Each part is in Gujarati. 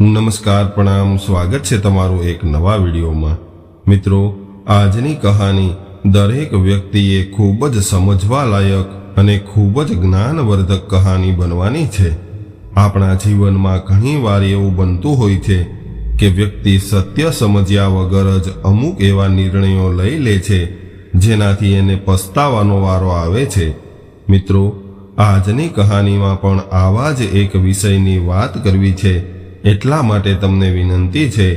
નમસ્કાર, પ્રણામ, સ્વાગત છે તમારું એક નવા વિડીયોમાં. મિત્રો, આજની કહાની દરેક વ્યક્તિએ ખૂબ જ સમજવા લાયક અને ખૂબ જ જ્ઞાનવર્ધક કહાની બનવાની છે. આપણા જીવનમાં ઘણી વાર એવું બનતું હોય છે કે વ્યક્તિ સત્ય સમજ્યા વગર જ અમુક એવા નિર્ણયો લઈ લે છે, જેનાથી એને પસ્તાવાનો વારો આવે છે. મિત્રો, આજની કહાનીમાં પણ આવા જ એક વિષયની વાત કરવી છે એટલા માટે તમને વિનંતી છે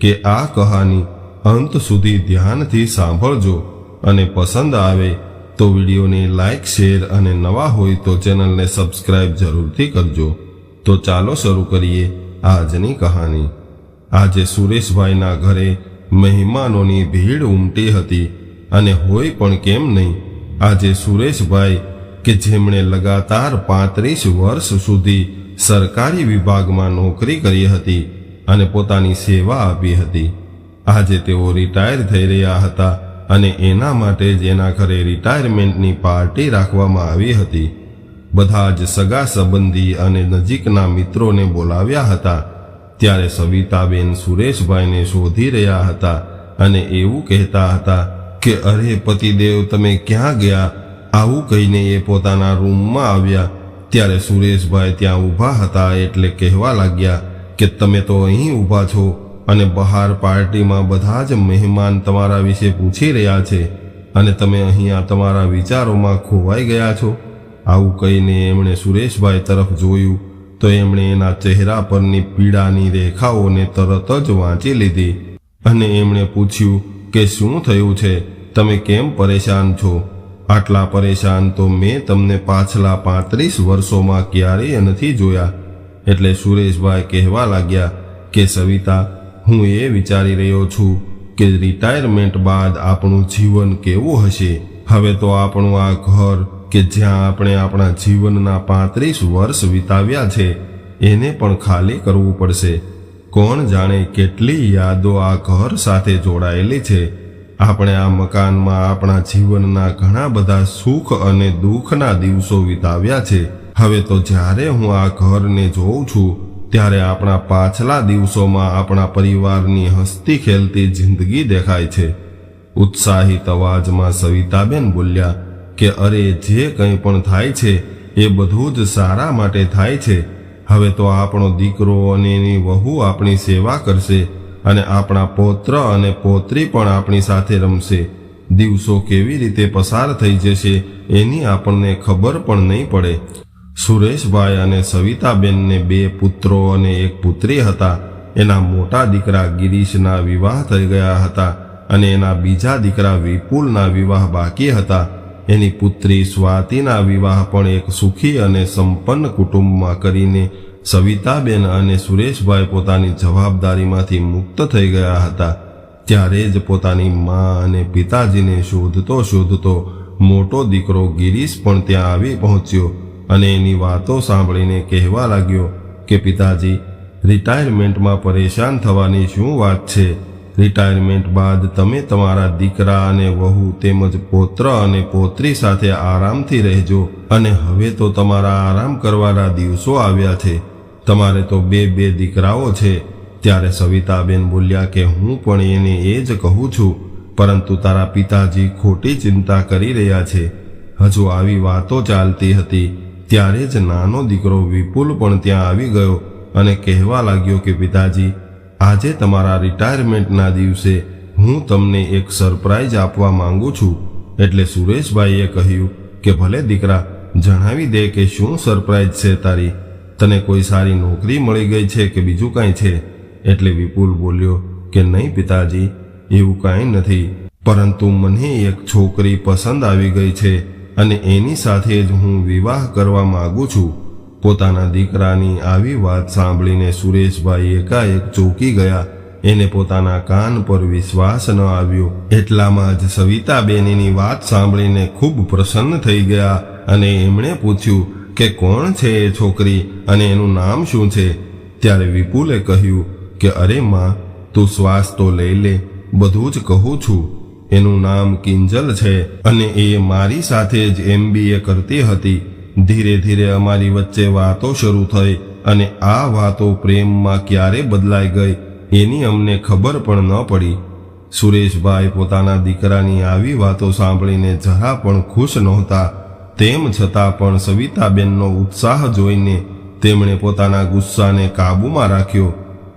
કે આ કહાની અંત સુધી ધ્યાનથી સાંભળજો અને પસંદ આવે તો વિડીયોને લાઇક શેર અને નવા હોય તો ચેનલને સબસ્ક્રાઇબ જરૂરથી કરજો. તો ચાલો શરૂ કરીએ આજની કહાની. આજે સુરેશભાઈના ઘરે મહેમાનોની ભીડ ઉમટી હતી અને હોય પણ કેમ નહીં, આજે સુરેશભાઈ કે જેમણે લગાતાર પાંત્રીસ વર્ષ સુધી સરકારી વિભાગમાં નોકરી કરી હતી અને પોતાની સેવા આપી હતી. આજે તેઓ રિટાયર થઈ રહ્યા હતા અને એના માટે જેના ઘરે રિટાયરમેન્ટની પાર્ટી રાખવામાં આવી હતી. બધા જ સગા સંબંધી અને નજીકના મિત્રોને બોલાવ્યા હતા. ત્યારે સવિતાબેન સુરેશભાઈને શોધી રહ્યા હતા અને એવું કહેતા હતા કે, અરે પતિદેવ, તમે ક્યાં ગયા? આવું કહીને એ પોતાના રૂમમાં આવ્યા. ત્યારે સુરેશભાઈ ત્યાં ઊભા હતા એટલે કહેવા લાગ્યા કે તમે તો અહીં ઊભા છો અને બહાર પાર્ટીમાં બધા જ મહેમાન તમારા વિશે પૂછી રહ્યા છે અને તમે અહીંયા તમારા વિચારોમાં ખોવાઈ ગયા છો. આવું કહીને એમણે સુરેશભાઈ તરફ જોયું તો એમણે એના ચહેરા પરની પીડાની રેખાઓને તરત જ વાંચી લીધી અને એમણે પૂછ્યું કે શું થયું છે? તમે કેમ પરેશાન છો? આટલા પરેશાન તો મેં તમને પાછલા પાંત્રીસ વર્ષોમાં ક્યારેય નથી જોયા. એટલે સુરેશભાઈ કહેવા લાગ્યા કે, સવિતા, હું એ વિચારી રહ્યો છું કે રિટાયરમેન્ટ બાદ આપણું જીવન કેવું હશે? હવે તો આપણું આ ઘર કે જ્યાં આપણે આપણા જીવનના પાંત્રીસ વર્ષ વિતાવ્યા છે, એને પણ ખાલી કરવું પડશે. કોણ જાણે કેટલી યાદો આ ઘર સાથે જોડાયેલી છે? આપણે આ મકાનમાં આપણા જીવનના ઘણા બધા સુખ અને દુઃખના દિવસો વિતાવ્યા છે. હવે તો જ્યારે હું આ ઘરને જોઉં છું, ત્યારે આપણા પાછલા દિવસોમાં આપણા પરિવારની હસ્તી ખેલતી જિંદગી દેખાય છે. ઉત્સાહિત અવાજમાં સવિતાબેન બોલ્યા કે, અરે, જે કંઈ પણ થાય છે, એ બધું જ સારા માટે થાય છે. હવે તો આપણો દીકરો અને એની વહુ આપણી સેવા કરશે. અને આપણા પૌત્ર અને પૌત્રી પણ આપણી સાથે રમશે. દિવસો કેવી રીતે પસાર થઈ જશે એની આપણને ખબર પણ નહીં પડે. સુરેશભાઈ અને સવિતાબેનને બે પુત્રો અને એક પુત્રી હતા. એના મોટા દીકરા ગિરીશના વિવાહ થઈ ગયા હતા અને એના બીજા દીકરા વિપુલના વિવાહ બાકી હતા. એની પુત્રી સ્વાતિના વિવાહ પણ એક સુખી અને સંપન્ન કુટુંબમાં કરીને સવિતાબેન અને સુરેશભાઈ પોતાની જવાબદારીમાંથી મુક્ત થઈ ગયા હતા. ત્યારે જ પોતાની મા અને પિતાજીને શોધતો શોધતો મોટો દીકરો ગિરીશ પણ ત્યાં આવી પહોંચ્યો અને એની વાતો સાંભળીને કહેવા લાગ્યો કે, પિતાજી, રિટાયરમેન્ટમાં પરેશાન થવાની શું વાત છે? રિટાયરમેન્ટ બાદ તમે તમારા દીકરા અને વહુ તેમજ પૌત્ર અને પોત્રી સાથે આરામથી રહેજો અને હવે તો તમારા આરામ કરવાના દિવસો આવ્યા છે. તમારે તો બે બે દીકરાઓ છે. ત્યારે સવિતાબેન બોલ્યા કે હું પણ એને એ જ કહું છું. પરંતુ તારા પિતાજી ખોટી ચિંતા કરી રહ્યા છે. હજુ આવી વાતો ચાલતી હતી. ત્યારે જ નાનો દીકરો વિપુલ પણ ત્યાં આવી ગયો અને કહેવા લાગ્યો કે, પિતાજી, આજે તમારા રિટાયરમેન્ટના દિવસે હું તમને એક સરપ્રાઈઝ આપવા માંગુ છું. એટલે સુરેશભાઈએ કહ્યું કે, ભલે દીકરા, જણાવી દે કે શું સરપ્રાઈઝ છે તારી. તને કોઈ સારી નોકરી મળી ગઈ છે કે બીજું કાંઈ છે? એટલે વિપુલ બોલ્યો કે નહીં પિતાજી, એવું કાંઈ નથી. પરંતુ મને એક છોકરી પસંદ આવી ગઈ છે અને એની સાથે જ હું વિવાહ કરવા માગું છું. પોતાના દીકરાની આવી વાત સાંભળીને સુરેશભાઈ એકાએક ચોંકી ગયા. એને પોતાના કાન પર વિશ્વાસ ન આવ્યો. એટલામાં જ સવિતાબેનની વાત સાંભળીને ખૂબ પ્રસન્ન થઈ ગયા અને એમણે પૂછ્યું કે કોણ છે એ છોકરી અને એનું નામ શું છે? ત્યારે વિપુલે કહ્યું કે, અરે માં, તું શ્વાસ તો લઈ લે, બધું જ કહું છું. એનું નામ કિંજલ છે અને એ મારી સાથે જ એમબીએ કરતી હતી. ધીરે ધીરે અમારી વચ્ચે વાતો શરૂ થઈ અને આ વાતો પ્રેમમાં ક્યારે બદલાઈ ગઈ એની અમને ખબર પણ ન પડી. સુરેશભાઈ પોતાના દીકરાની આવી વાતો સાંભળીને જરા પણ ખુશ નહોતા. તેમ છતાં પણ સવિતાબેનનો ઉત્સાહ જોઈને તેમણે પોતાના ગુસ્સાને કાબૂમાં રાખ્યો.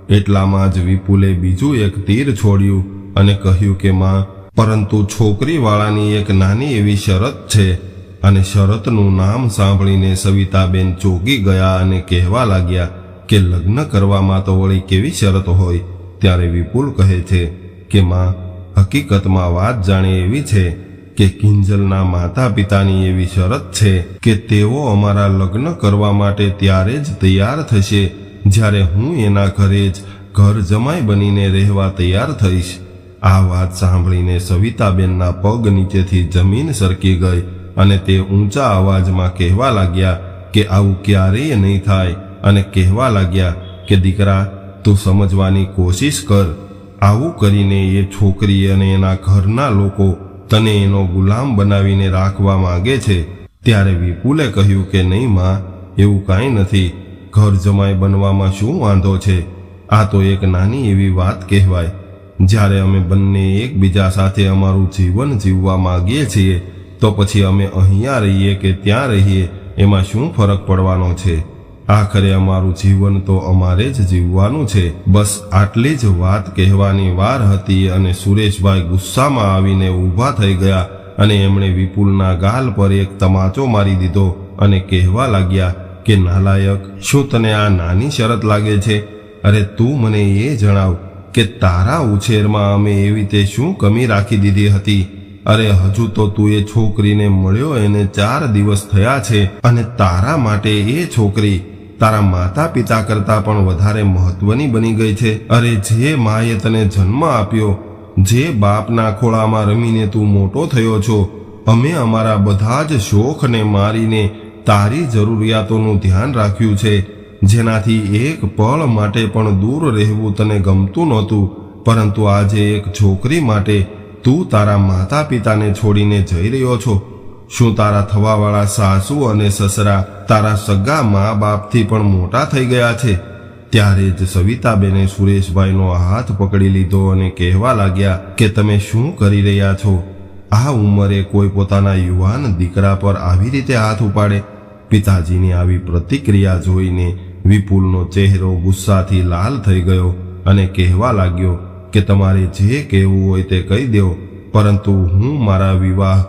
એટલામાં જ વિપુલે બીજું એક તીર છોડ્યું અને કહ્યું કે, માં, પરંતુ છોકરીવાળાની એક નાની એવી શરત છે અને શરતનું નામ સાંભળીને સવિતાબેન ચોંકી ગયા અને કહેવા લાગ્યા કે, લગ્ન કરવામાં તો વળી કેવી શરત હોય? ત્યારે વિપુલ કહે છે કે, માં, હકીકતમાં વાત જાણે એવી છે કે કિંજલના માતા પિતાની એવી શરત છે કે તેઓ અમારા લગ્ન કરવા માટે ત્યારે જ તૈયાર થશે. જ્યારે હું એના ઘરે જ ઘર જમાઈ બનીને રહેવા તૈયાર થઈશ. આ વાત સાંભળીને સવિતાબેનના પગ નીચેથી જમીન સરકી ગઈ અને તે ઊંચા અવાજમાં કહેવા લાગ્યા કે આવું ક્યારેય નહીં થાય અને કહેવા લાગ્યા કે, દીકરા, તું સમજવાની કોશિશ કર. આવું કરીને એ છોકરી અને એના ઘરના લોકો તને એનો ગુલામ બનાવીને રાખવા માંગે છે, ત્યારે વિપુલે કહ્યું કે નહીં માં, એવું કાંઈ નથી. ઘર જમાઈ બનવામાં શું વાંધો છે? આ તો એક નાની એવી વાત કહેવાય. જ્યારે અમે બંને એકબીજા સાથે અમારું જીવન જીવવા માંગીએ છીએ, તો પછી અમે અહીંયા રહીએ કે ત્યાં રહીએ, એમાં શું ફરક પડવાનો છે? આખરે અમારું જીવન તો અમારે જ જીવવાનું છે. બસ આટલી જ વાત કહેવાની વાર હતી અને સુરેશભાઈ ગુસ્સામાં આવીને ઊભા થઈ ગયા અને એમણે વિપુલના ગાલ પર એક તમાચો મારી દીધો અને કહેવા લાગ્યા કે, નાલાયક, શું તને આ નાની શરત લાગે છે? અરે તું મને એ જણાવ કે તારા ઉછેરમાં અમે એવી તે શું કમી રાખી દીધી હતી? અરે હજુ તો તું એ છોકરીને મળ્યો એને ચાર દિવસ થયા છે અને તારા માટે એ છોકરી તારા માતા પિતા કરતાં પણ વધારે મહત્વની બની ગઈ છે. અરે જે માએ તને જન્મ આપ્યો, જે બાપના ખોળામાં રમીને તું મોટો થયો છો, અમે અમારા બધા જ શોખને મારીને તારી જરૂરિયાતોનું ધ્યાન રાખ્યું છે. જેનાથી એક પળ માટે પણ દૂર રહેવું તને ગમતું નહોતું, પરંતુ આજે એક છોકરી માટે તું તારા માતા પિતાને છોડીને જઈ રહ્યો છો. શું તારા થવાવાળા સાસુ અને સસરા તારા સગા મા બાપથી પણ મોટા થઈ ગયા છે? ત્યારે જ સવિતાબેને સુરેશભાઈનો હાથ પકડી લીધો અને કહેવા લાગ્યા કે તમે શું કરી રહ્યા છો? આ ઉંમરે કોઈ પોતાના યુવાન દીકરા પર આવી રીતે હાથ ઉપાડે? પિતાજીની આવી પ્રતિક્રિયા જોઈને વિપુલનો ચહેરો ગુસ્સાથી લાલ થઈ ગયો અને કહેવા લાગ્યો કે તમારે જે કહેવું હોય તે કહી દો, પરંતુ હું મારા વિવાહ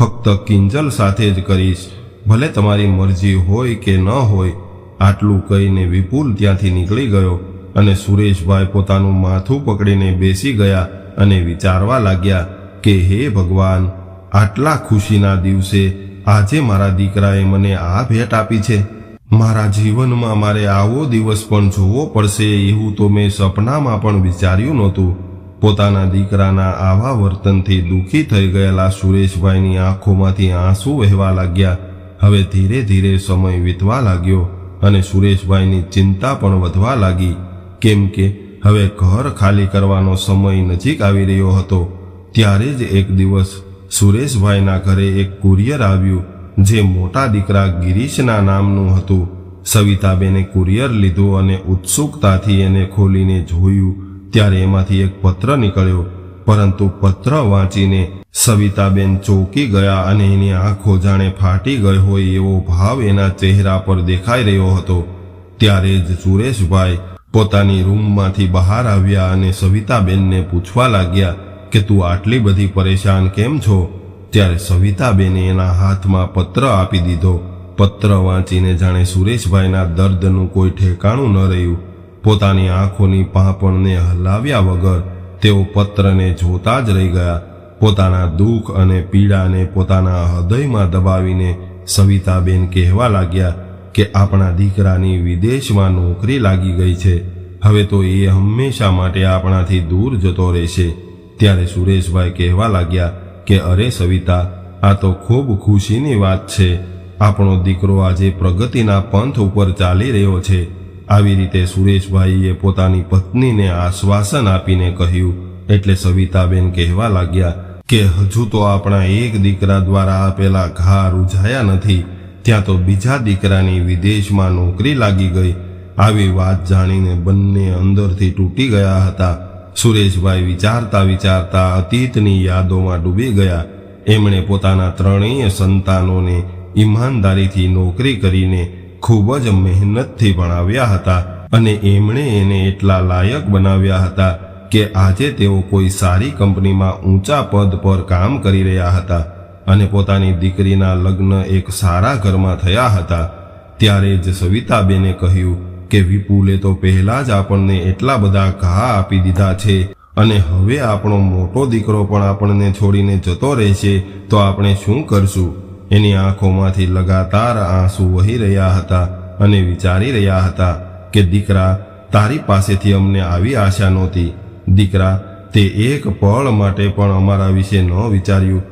ફક્ત કિંજલ સાથે જ કરીશ. ભલે તમારી મરજી હોય કે ન હોય, આટલું કહીને વિપુલ ત્યાંથી નીકળી ગયો અને સુરેશભાઈ પોતાનું માથું પકડીને બેસી ગયા અને વિચારવા લાગ્યા કે, હે ભગવાન, આટલા ખુશીના દિવસે આજે મારા દીકરાએ મને આ ભેટ આપી છે. મારા જીવનમાં મારે આવો દિવસ પણ જોવો પડશે એવું તો મેં સપનામાં પણ વિચાર્યું નહોતું. પોતાના દીકરાના આવા વર્તનથી દુઃખી થઈ ગયેલા સુરેશભાઈની આંખોમાંથી આંસુ વહેવા લાગ્યા. હવે ધીરે ધીરે સમય વીતવા લાગ્યો અને સુરેશભાઈની ચિંતા પણ વધવા લાગી. કેમ કે હવે ઘર ખાલી કરવાનો સમય નજીક આવી રહ્યો હતો. ત્યારે જ એક દિવસ સુરેશભાઈના ઘરે એક કુરિયર આવ્યું, જે મોટા દીકરા ગિરીશના નામનું હતું. સવિતાબેને કુરિયર લીધું અને ઉત્સુકતાથી એને ખોલીને જોયું. ત્યારે એમાંથી એક પત્ર નીકળ્યો. પરંતુ પત્ર વાંચીને સવિતાબેન ચોકી ગયા અને એની આંખો જાણે ફાટી ગઈ હોય એવો ભાવ એના ચહેરા પર દેખાઈ રહ્યો હતો. ત્યારે જ સુરેશભાઈ પોતાની રૂમમાંથી બહાર આવ્યા અને સવિતાબેનને પૂછવા લાગ્યા કે, તું આટલી બધી પરેશાન કેમ છો? ત્યારે સવિતાબેને એના હાથમાં પત્ર આપી દીધો. પત્ર વાંચીને જાણે સુરેશભાઈના દર્દનું કોઈ ઠેકાણું ન રહ્યું. પોતાની આંખોની પાંપણને હલાવ્યા વગર તેઓ પત્રને જોતા જ રહી ગયા. પોતાના દુઃખ અને પીડાને પોતાના હૃદયમાં દબાવીને સવિતાબેન કહેવા લાગ્યા કે આપણા દીકરાની વિદેશમાં નોકરી લાગી ગઈ છે. હવે તો એ હંમેશા માટે આપણાથી દૂર જતો રહેશે. ત્યારે સુરેશભાઈ કહેવા લાગ્યા કે અરે સવિતા, આ તો ખૂબ ખુશીની વાત છે. આપણો દીકરો આજે પ્રગતિના પંથ ઉપર ચાલી રહ્યો છે. આવી રીતે સુરેશભાઈએ પોતાની પત્નીને આશ્વાસન આપીને કહ્યું, એટલે સવિતાબેન કહેવા લાગ્યા કે હજુ તો આપણા એક દીકરા દ્વારા આપેલા ઘા રૂઝાયા નથી, ત્યાં તો બીજા દીકરાની વિદેશમાં નોકરી લાગી ગઈ. આવી વાત જાણીને બંને અંદરથી તૂટી ગયા હતા. સુરેશભાઈ વિચારતા વિચારતા અતીતની યાદોમાં ડૂબી ગયા. એમણે પોતાના ત્રણેય સંતાનોને ઈમાનદારીથી નોકરી કરીને ખૂબ જ મહેનતથી ભણાવ્યા હતા અને એમણે એને એટલા લાયક બનાવ્યા હતા કે આજે તેઓ કોઈ સારી કંપનીમાં ઊંચા પદ પર કામ કરી રહ્યા હતા અને પોતાની દીકરીના લગ્ન એક સારા ઘરમાં થયા હતા. ત્યારે જ સવિતાબેને કહ્યું કે, વિપુલે તો પહેલા જ આપણને એટલા બધા ઘા આપી દીધા છે અને હવે આપણો મોટો દીકરો પણ આપણને છોડીને જતો રહેશે, તો આપણે શું કરશું? એની આંખોમાંથી લગાતાર આંસુ વહી રહ્યા હતા અને વિચારી રહ્યા હતા કે દીકરા તારી પાસેથી અમને આવી આશા નહોતી. દીકરા, તે એક પળ માટે પણ અમારા વિશે ન વિચાર્યું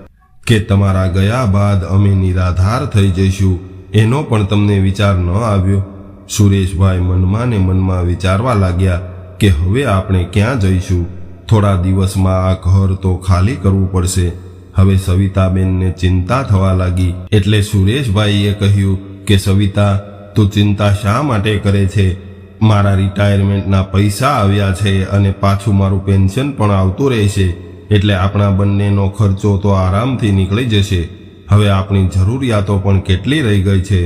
કે તમારા ગયા બાદ અમે નિરાધાર થઈ જઈશું. એનો પણ તમને વિચાર ન આવ્યો. સુરેશભાઈ મનમાં ને મનમાં વિચારવા લાગ્યા કે હવે આપણે ક્યાં જઈશું? થોડા દિવસમાં આ ઘર તો ખાલી કરવું પડશે. હવે સવિતાબેનને ચિંતા થવા લાગી. એટલે સુરેશભાઈએ કહ્યું કે, સવિતા, તું ચિંતા શા માટે કરે છે? મારા રિટાયરમેન્ટના પૈસા આવ્યા છે અને પાછું મારું પેન્શન પણ આવતું રહેશે. એટલે આપણા બંનેનો ખર્ચો તો આરામથી નીકળી જશે. હવે આપણી જરૂરિયાતો પણ કેટલી રહી ગઈ છે.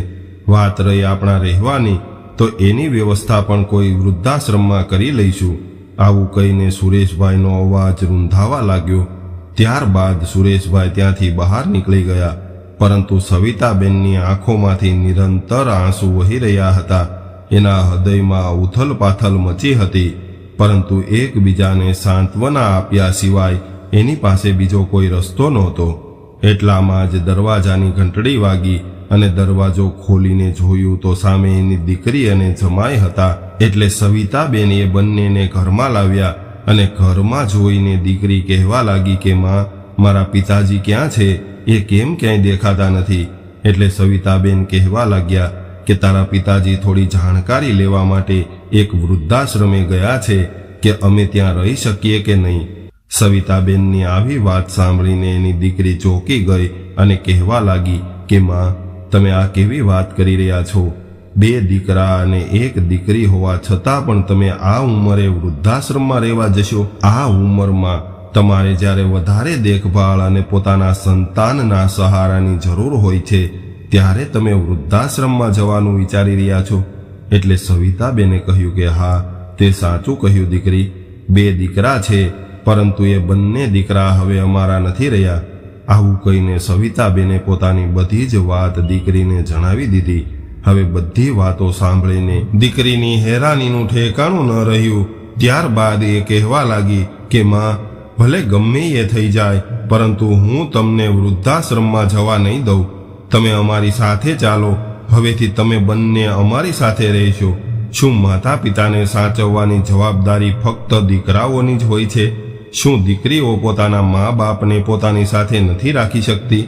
વાત રહી આપણા રહેવાની, તો એની વ્યવસ્થા પણ કોઈ વૃદ્ધાશ્રમમાં કરી લઈશું. આવું કહીને સુરેશભાઈનો અવાજ રૂંધાવા લાગ્યો. ત્યારબાદ સુરેશભાઈ ત્યાંથી બહાર નીકળી ગયા. પરંતુ સવિતાબેનની આંખોમાંથી નિરંતર આંસુ વહી રહ્યા હતા. એના હૃદયમાં ઉથલ પાથલ મચી હતી. પરંતુ એકબીજાને સાંત્વના આપ્યા સિવાય એની પાસે બીજો કોઈ રસ્તો નહોતો. એટલામાં જ દરવાજાની ઘંટડી વાગી અને દરવાજો ખોલીને જોયું તો સામે એની દીકરી અને જમાઈ હતા. એટલે સવિતાબેન એ બંનેને ઘરમાં લાવ્યા. અને ઘરમાં જોઈને દીકરી કહેવા લાગી કે, માં, મારા પિતાજી ક્યાં છે? એ કેમ ક્યાંય દેખાતા નથી? એટલે સવિતાબેન કહેવા લાગ્યા કે, તારા પિતાજી થોડી જાણકારી લેવા માટે એક વૃદ્ધાશ્રમે ગયા છે કે અમે ત્યાં રહી શકીએ કે નહીં? સવિતાબેનની આવી વાત સાંભળીને એની દીકરી ચોંકી ગઈ અને કહેવા લાગી કે, માં, તમે આ કેવી વાત કરી રહ્યા છો? બે દીકરા અને એક દીકરી હોવા છતાં પણ તમે આ ઉંમરે વૃદ્ધાશ્રમમાં રહેવા જશો. આ ઉંમરમાં તમારે જ્યારે વધારે દેખભાળ અને પોતાના સંતાનના સહારાની જરૂર હોય છે, ત્યારે તમે વૃદ્ધાશ્રમમાં જવાનું વિચારી રહ્યા છો. એટલે સવિતાબેને કહ્યું કે, હા, તે સાચું કહ્યું દીકરી. બે દીકરા છે, પરંતુ એ બંને દીકરા હવે અમારા નથી રહ્યા. આવું કહીને સવિતાબેને પોતાની બધી જ વાત દીકરીને જણાવી દીધી. હવે બધી વાતો સાંભળીને દીકરીની હેરાનીનું ઠેકાણું ન રહ્યું. ત્યારબાદ એ કહેવા લાગી કે, માં, ભલે ગમે એ થઈ જાય, પરંતુ હું તમને વૃદ્ધાશ્રમમાં જવા નહીં દઉં. તમે અમારી સાથે ચાલો. હવેથી તમે બંને અમારી સાથે રહેશો. શું માતા પિતાને સાચવવાની જવાબદારી ફક્ત દીકરાઓની જ હોય છે? શું દીકરીઓ પોતાના મા બાપને પોતાની સાથે નથી રાખી શકતી?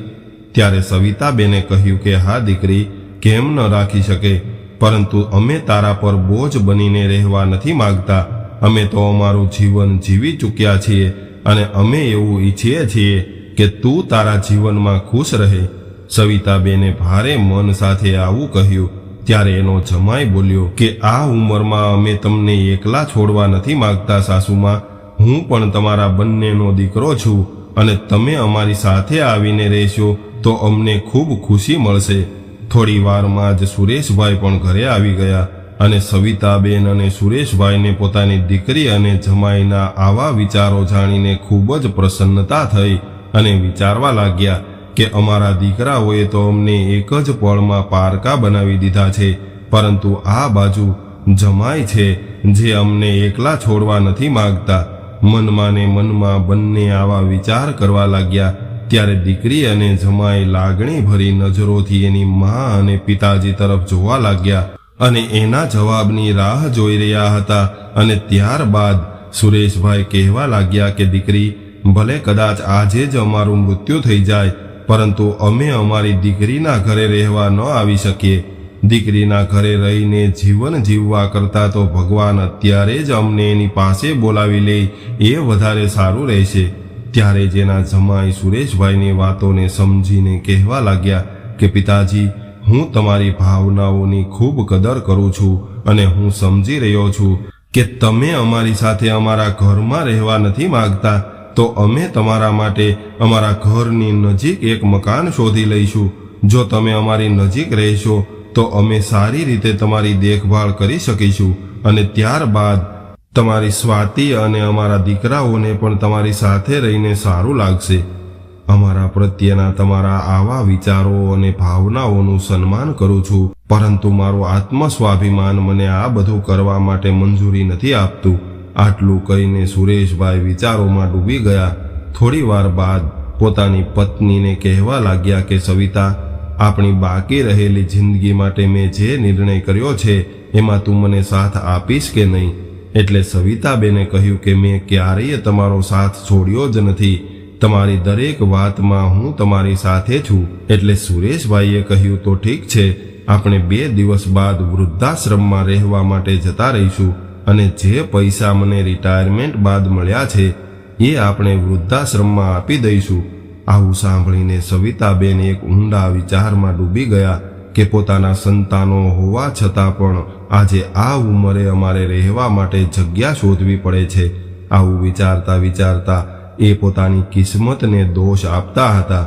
ત્યારે સવિતાબેને કહ્યું કે, હા દીકરી કેમ ન રાખી શકે? પરંતુ અમે તારા પર બોજ બનીને રહેવા નથી માગતા. અમે તો અમારું જીવન જીવી ચૂક્યા છીએ અને અમે એવું ઈચ્છીએ છીએ કે તું તારા જીવનમાં ખુશ રહે. સવિતાબેને ભારે મન સાથે આવું કહ્યું, ત્યારે એનો જમાઈ બોલ્યો કે આ ઉંમરમાં અમે તમને એકલા છોડવા નથી માગતા સાસુમાં. હું પણ તમારા બંનેનો દીકરો છું અને તમે અમારી સાથે આવીને રહેશો તો અમને ખૂબ ખુશી મળશે. થોડી વારમાં જ સુરેશભાઈ પણ ઘરે આવી ગયા અને સવિતાબેન અને સુરેશભાઈને પોતાની દીકરી અને જમાઈના આવા વિચારો જાણીને ખૂબ જ પ્રસન્નતા થઈ અને વિચારવા લાગ્યા કે અમારા દીકરાઓએ તો અમને એક જ પળમાં પારકા બનાવી દીધા છે, પરંતુ આ બાજુ જમાય છે જે અમને એકલા છોડવા નથી માગતા. મનમાં ને મનમાં બંને આવા વિચાર કરવા લાગ્યા ત્યારે દીકરી અને જમાઈ લાગણી ભરી નજરોથી એની મા અને પિતાજી તરફ જોવા લાગ્યા અને એના જવાબની રાહ જોઈ રહ્યા હતા અને ત્યારબાદ સુરેશભાઈ કહેવા લાગ્યા કે, દીકરી, ભલે કદાચ આજે જ અમારું મૃત્યુ થઈ જાય, પરંતુ અમે અમારી દીકરીના ઘરે રહેવા ન આવી શકીએ. દીકરીના ઘરે રહીને જીવન જીવવા કરતાં તો ભગવાન અત્યારે જ અમને એની પાસે બોલાવી લે, એ વધારે સારું રહેશે. ત્યારે જેના જમાઈ સુરેશભાઈની વાતોને સમજીને કહેવા લાગ્યા કે, પિતાજી, હું તમારી ભાવનાઓની ખૂબ કદર કરું છું અને હું સમજી રહ્યો છું કે તમે અમારી સાથે અમારા ઘરમાં રહેવા નથી માંગતા, તો અમે તમારા માટે અમારા ઘરની નજીક એક મકાન શોધી લઈશું. જો તમે અમારી નજીક રહેશો, તો અમે સારી રીતે તમારી દેખભાળ કરી શકીશું અને ત્યારબાદ તમારી સ્વાતિ અને અમારા દીકરાઓને પણ તમારી સાથે રહીને સારું લાગશે. અમારા પ્રત્યેના તમારા આવા વિચારો અને ભાવનાઓનું સન્માન કરું છું. પરંતુ મારું આત્મસ્વાભિમાન મને આ બધું કરવા માટે મંજૂરી નથી આપતું. આટલું કહીને સુરેશભાઈ વિચારોમાં ડૂબી ગયા. થોડી વાર બાદ પોતાની પત્નીને કહેવા લાગ્યા કે, સવિતા, આપણી બાકી રહેલી જિંદગી માટે મેં જે નિર્ણય કર્યો છે, એમાં તું મને સાથ આપીશ કે નહીં? એટલે સવિતાબેને કહ્યું કે મેં ક્યારેય તમારો સાથ છોડ્યો જ નથી. તમારી દરેક વાતમાં હું તમારી સાથે છું. એટલે સુરેશભાઈએ કહ્યું, તો ઠીક છે, આપણે બે દિવસ બાદ વૃદ્ધાશ્રમમાં રહેવા માટે જતા રહીશું અને જે પૈસા મને રિટાયરમેન્ટ બાદ મળ્યા છે, એ આપણે વૃદ્ધાશ્રમમાં આપી દઈશું. આવું સાંભળીને સવિતાબેન એક ઊંડા વિચારમાં ડૂબી ગયા. કે પોતાના સંતાનો હોવા છતાં પણ આજે આ ઉંમરે અમારે રહેવા માટે જગ્યા શોધવી પડે છે. આવું વિચારતા વિચારતા એ પોતાની કિસ્મતને દોષ આપતા હતા.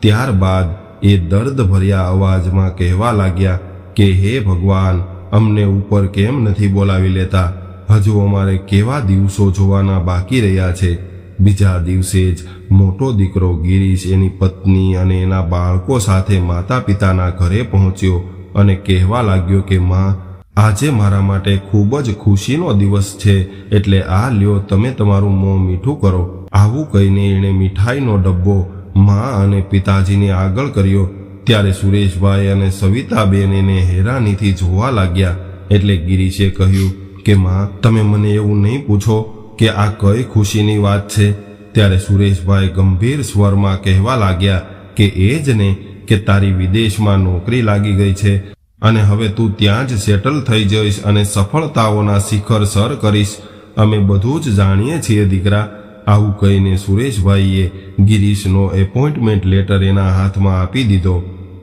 ત્યારબાદ એ દર્દ ભર્યા અવાજમાં કહેવા લાગ્યા કે, હે ભગવાન, અમને ઉપર કેમ નથી બોલાવી લેતા? હજુ અમારે કેવા દિવસો જોવાના બાકી રહ્યા છે? બીજા દિવસે જ મોટો દીકરો ગિરીશ એની પત્ની અને એના બાળકો સાથે માતા પિતાના ઘરે પહોંચ્યો અને કહેવા લાગ્યો કે, માં, આજે મારા માટે ખૂબ જ ખુશીનો દિવસ છે, એટલે આ લ્યો, તમે તમારું મોં મીઠું કરો. આવું કહીને એણે મીઠાઈનો ડબ્બો માં અને પિતાજીને આગળ કર્યો. ત્યારે સુરેશભાઈ અને સવિતાબેન એને હેરાનીથી જોવા લાગ્યા. એટલે ગિરીશે કહ્યું કે, માં, તમે મને એવું નહીં પૂછો કે આ કઈ ખુશીની વાત છે. ત્યારે સુરેશભાઈ ગંભીર સ્વરમાં કહેવા લાગ્યા કે એ જ ને કે તારી વિદેશમાં નોકરી લાગી ગઈ છે અને હવે તું ત્યાં જ સેટલ થઈ જઈશ અને સફળતાઓના શિખર સર કરીશ. અમે બધું જ જાણીએ છીએ દીકરા. આવું કહીને સુરેશભાઈએ ગિરીશનો એપોઇન્ટમેન્ટ લેટર એના હાથમાં આપી દીધો.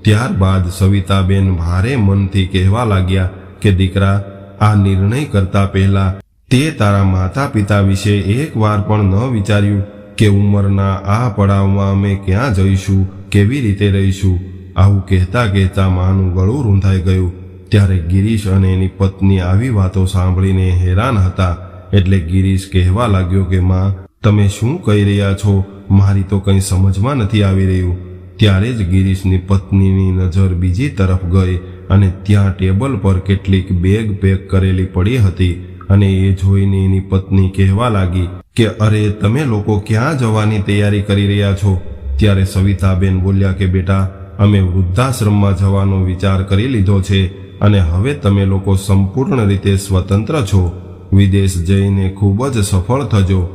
ત્યારબાદ સવિતાબેન ભારે મનથી કહેવા લાગ્યા કે દીકરા, આ નિર્ણય કરતા પહેલા તે તારા માતા પિતા વિશે એક વાર પણ ન વિચાર્યું. કે ઉંમરના આ પડાવમાં અમે ક્યાં જઈશું, કેવી રીતે રહીશું? આવું કહેતા કહેતા માનું ગળું રૂંધાઈ ગયું. ત્યારે ગિરીશ અને એની પત્ની આવી વાતો સાંભળીને હેરાન હતા. એટલે ગિરીશ કહેવા લાગ્યો કે, માં, તમે શું કહી રહ્યા છો? મારી તો કંઈ સમજમાં નથી આવી રહ્યું. ત્યારે જ ગિરીશની પત્નીની નજર બીજી તરફ ગઈ અને ત્યાં ટેબલ પર કેટલીક બેગ પેક કરેલી પડી હતી અને એ જોઈને એની પત્ની કહેવા લાગી કે અરે તમે લોકો ક્યાં જવાની તૈયારી કરી રહ્યા છો? ત્યારે સવિતાબેન બોલ્યા કે બેટા, અમે વૃદ્ધાશ્રમમાં જવાનો વિચાર કરી લીધો છે અને હવે તમે લોકો સંપૂર્ણ રીતે સ્વતંત્ર છો. વિદેશ જઈને ખૂબ જ સફળ થજો.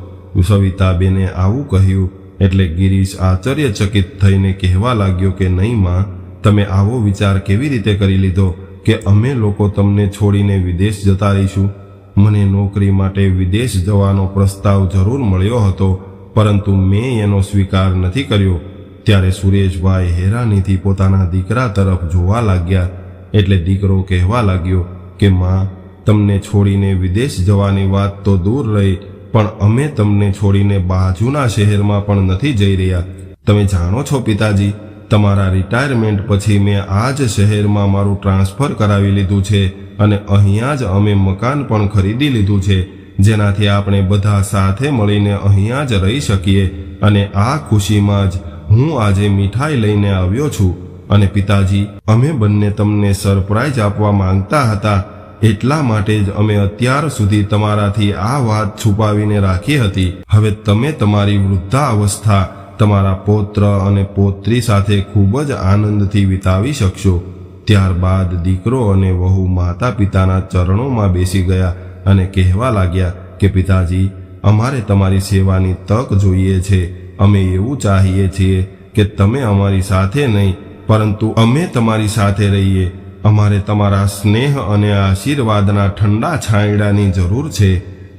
સવિતાબેને આવું કહ્યું એટલે ગિરીશ આશ્ચર્યચકિત થઈને કહેવા લાગ્યો કે નહીં માં, તમે આવો વિચાર કેવી રીતે કરી લીધો કે અમે લોકો તમને છોડીને વિદેશ જતા રહીશું? મને નોકરી માટે વિદેશ જવાનો પ્રસ્તાવ જરૂર મળ્યો હતો, પરંતુ મેં એનો સ્વીકાર નથી કર્યો. ત્યારે સુરેશભાઈ હેરાનીથી પોતાના દીકરા તરફ જોવા લાગ્યા. એટલે દીકરો કહેવા લાગ્યો કે, માં, તમને છોડીને વિદેશ જવાની વાત તો દૂર રહી, પણ અમે તમને છોડીને બાજુના શહેરમાં પણ નથી જઈ રહ્યા. તમે જાણો છો પિતાજી, તમારા રિટાયરમેન્ટ પછી મેં આ જ શહેરમાં મારું ટ્રાન્સફર કરાવી લીધું છે. અને અહીંયા જ અમે મકાન પણ ખરીદી લીધું છે, જેનાથી આપણે બધા સાથે મળીને અહીંયા જ રહી શકીએ અને આ ખુશીમાં જ હું આજે મીઠાઈ લઈને આવ્યો છું અને પિતાજી, અમે બંને તમને સરપ્રાઈઝ આપવા માંગતા હતા, એટલા માટે જ અમે અત્યાર સુધી તમારાથી આ વાત છુપાવીને રાખી હતી. હવે તમે તમારી વૃદ્ધાવસ્થા, તમારા પૌત્ર અને પૌત્રી સાથે ખૂબ જ આનંદથી વિતાવી શકશો. ત્યારબાદ દીકરો અને વહુ માતા પિતાના ચરણોમાં બેસી ગયા અને કહેવા લાગ્યા કે, પિતાજી, અમારે તમારી સેવાની તક જોઈએ છે. અમે એવું ચાહીએ છીએ કે તમે અમારી સાથે નહીં, પરંતુ અમે તમારી સાથે રહીએ. અમારે તમારા સ્નેહ અને આશીર્વાદના ઠંડા છાંયડાની જરૂર છે.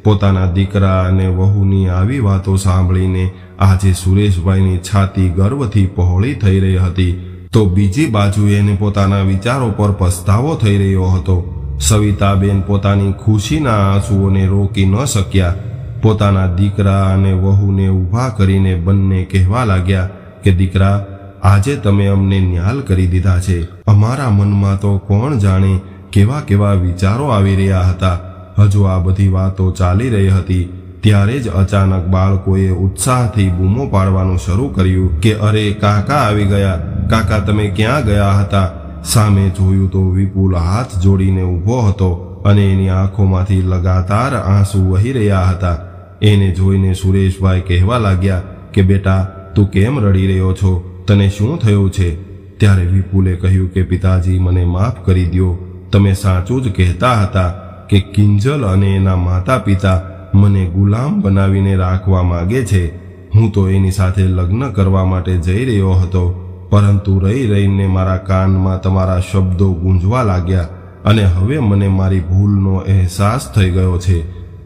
પોતાના દીકરા અને વહુની આવી વાતો સાંભળીને આજે સુરેશભાઈની છાતી ગર્વથી પહોળી થઈ રહી હતી. તો બીજી બાજુ એને પોતાના વિચારો પર પસ્તાવો થઈ રહ્યો હતો. સવિતાબેન પોતાની ખુશીના આંસુઓને રોકી ન શક્યા. પોતાના દીકરા અને વહુને ઊભા કરીને બંને કહેવા લાગ્યા કે, દીકરા, આજે તમે અમને ન્યાલ કરી દીધા છે. અમારા મનમાં તો કોણ જાણે કેવા કેવા વિચારો આવી રહ્યા હતા. હજુ આ બધી વાતો ચાલી રહી હતી. ત્યારે જ અચાનક બાળકોએ ઉત્સાહથી બૂમો પાડવાનું શરૂ કર્યું કે, અરે, કાકા આવી ગયા. કાકા, તમે ક્યાં ગયા હતા? સામે જોયું તો વિપુલ હાથ જોડીને ઊભો હતો અને એની આંખોમાંથી લગાતાર આંસુ વહી રહ્યા હતા. એને જોઈને સુરેશભાઈ કહેવા લાગ્યા કે, બેટા, તું કેમ રડી રહ્યો છો? તને શું થયું છે? ત્યારે વિપુલે કહ્યું કે, પિતાજી, મને માફ કરી દ્યો. તમે સાચું જ કહેતા હતા કે કિંજલ અને એના માતા પિતા મને ગુલામ બનાવીને રાખવા માગે છે. હું તો એની સાથે લગ્ન કરવા માટે જઈ રહ્યો હતો, પરંતુ રહી રહીને મારા કાનમાં તમારા શબ્દો ગુંજવા લાગ્યા અને હવે મને મારી ભૂલનો અહેસાસ થઈ ગયો છે.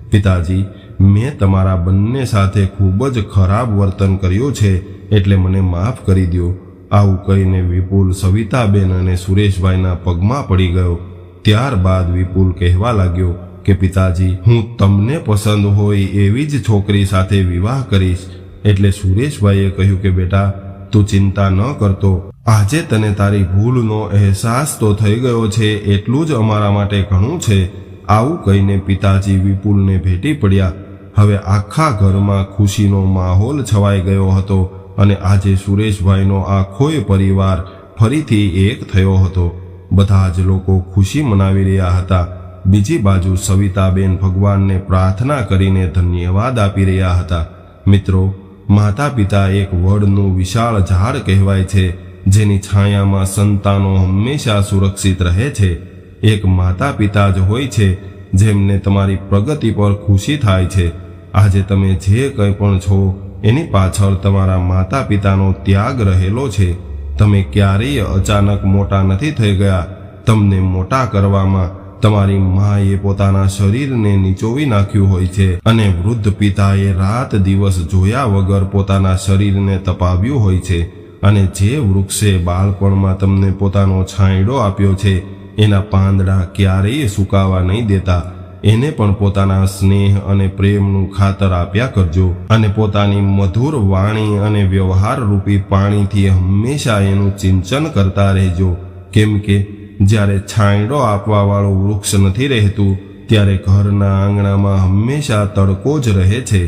પિતાજી, મેં તમારા બંને સાથે ખૂબ જ ખરાબ વર્તન કર્યું છે, એટલે મને માફ કરી દ્યો. આવું કહીને વિપુલ સવિતાબેન અને સુરેશભાઈના પગમાં પડી ગયો. ત્યારબાદ વિપુલ કહેવા લાગ્યો કે પિતાજી, હું તમને પસંદ હોય એવી જ છોકરી સાથે વિવાહ કરીશ. એટલે સુરેશભાઈએ કહ્યું કે, બેટા, તું ચિંતા ન કરતો. આજે તને તારી ભૂલનો અહેસાસ તો થઈ ગયો છે, એટલું જ અમારા માટે ઘણું છે. આવું કહીને પિતાજી વિપુલને ભેટી પડ્યા. હવે આખા ઘરમાં ખુશીનો માહોલ છવાઈ ગયો હતો અને આજે સુરેશભાઈનો આખોય પરિવાર ફરીથી એક થયો હતો. બધા જ લોકો ખુશી મનાવી રહ્યા હતા. બીજી બાજુ સવિતાબેન ભગવાનને પ્રાર્થના કરીને ધન્યવાદ આપી રહ્યા હતા. મિત્રો માતા પિતા એક વડનું વિશાળ ઝાડ કહેવાય છે, જેની છાયામાં સંતાનો હંમેશા સુરક્ષિત રહે છે. એક માતા પિતા જ હોય છે, જેમને તમારી પ્રગતિ પર ખુશી થાય છે. આજે તમે જે કંઈ પણ છો, એની પાછળ તમારા માતા પિતાનો ત્યાગ રહેલો છે. તમે ક્યારેય અચાનક મોટા નથી થઈ ગયા. તમને મોટા કરવામાં તમારી માએ પોતાના શરીરને નીચોવી નાખ્યું હોય છે અને વૃદ્ધ પિતાએ રાત દિવસ જોયા વગર પોતાના શરીરને તપાવ્યું હોય છે અને જે વૃક્ષે બાળપણમાં તમને પોતાનો છાંયડો આપ્યો છે, એના પાંદડા ક્યારેય સુકાવા નહીં દેતા. એને પણ પોતાના સ્નેહ અને પ્રેમનું ખાતર આપ્યા કરજો અને પોતાની મધુર વાણી અને વ્યવહાર રૂપી પાણીથી હંમેશા એનું ચિંચન કરતા રહેજો. કેમ કે જ્યારે છાંયડો આપવાવાળું વૃક્ષ નથી રહેતું, ત્યારે ઘરના આંગણામાં હંમેશા તડકો જ રહે છે.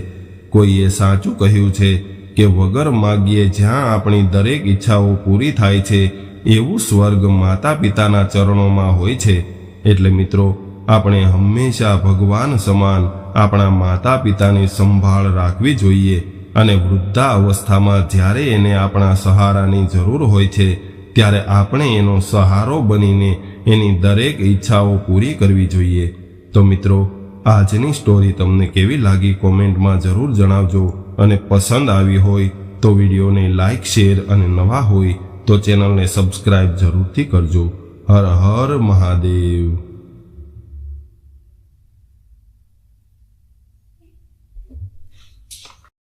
કોઈએ સાચું કહ્યું છે કે વગર માગીએ જ્યાં આપણી દરેક ઈચ્છાઓ પૂરી થાય છે, એવું સ્વર્ગ માતા પિતાના ચરણોમાં હોય છે. એટલે મિત્રો, આપણે હંમેશા ભગવાન સમાન આપણા માતા પિતાની સંભાળ રાખવી જોઈએ અને વૃદ્ધા અવસ્થામાં જ્યારે એને આપણા સહારાની જરૂર હોય છે ત્યારે આપણે એનો સહારો બનીને એની દરેક ઈચ્છાઓ પૂરી કરવી જોઈએ. તો મિત્રો, આજની સ્ટોરી તમને કેવી લાગી કોમેન્ટમાં જરૂર જણાવજો અને પસંદ આવી હોય તો વિડીયોને લાઇક શેર અને નવા હોય તો ચેનલને સબસ્ક્રાઇબ જરૂરથી કરજો. હર હર મહાદેવ.